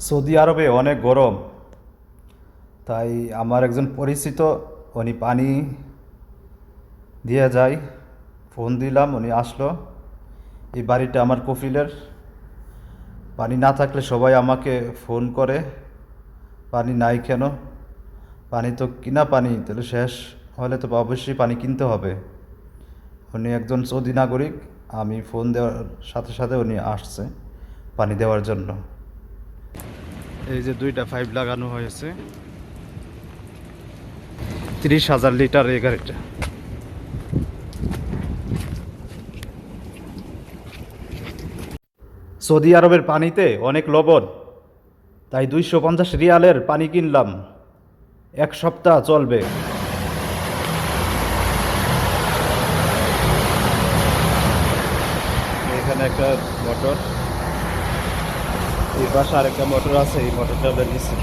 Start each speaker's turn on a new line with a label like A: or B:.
A: Saudi আরবে অনেক গরম। তাই আমার একজন পরিচিত, উনি পানি দিয়ে যায়, ফোন দিলাম, উনি আসলো। এই বাড়িটা আমার কফিলের। পানি না থাকলে সবাই আমাকে ফোন করে, পানি নাই কেন? পানি তো কিনা পানি, তাহলে শেষ। হলে তো অবশ্যই পানি কিনতে হবে। উনি একজন সৌদি নাগরিক, আমি ফোন দেওয়ার সাথে সাথে উনি আসছে পানি দেওয়ার জন্য। এই যে দুইটা পাইপ লাগানো হয়েছে। তিরিশ হাজার লিটার এই গাড়িটা। সৌদি আরবের পানিতে অনেক লবণ। তাই দুইশো পঞ্চাশ রিয়ালের পানি কিনলাম। এক সপ্তাহ চলবে। এখানে একটা মোটর এই পাশে আরেকটা মোটর আছে এই মোটরটা বেরিয়েছে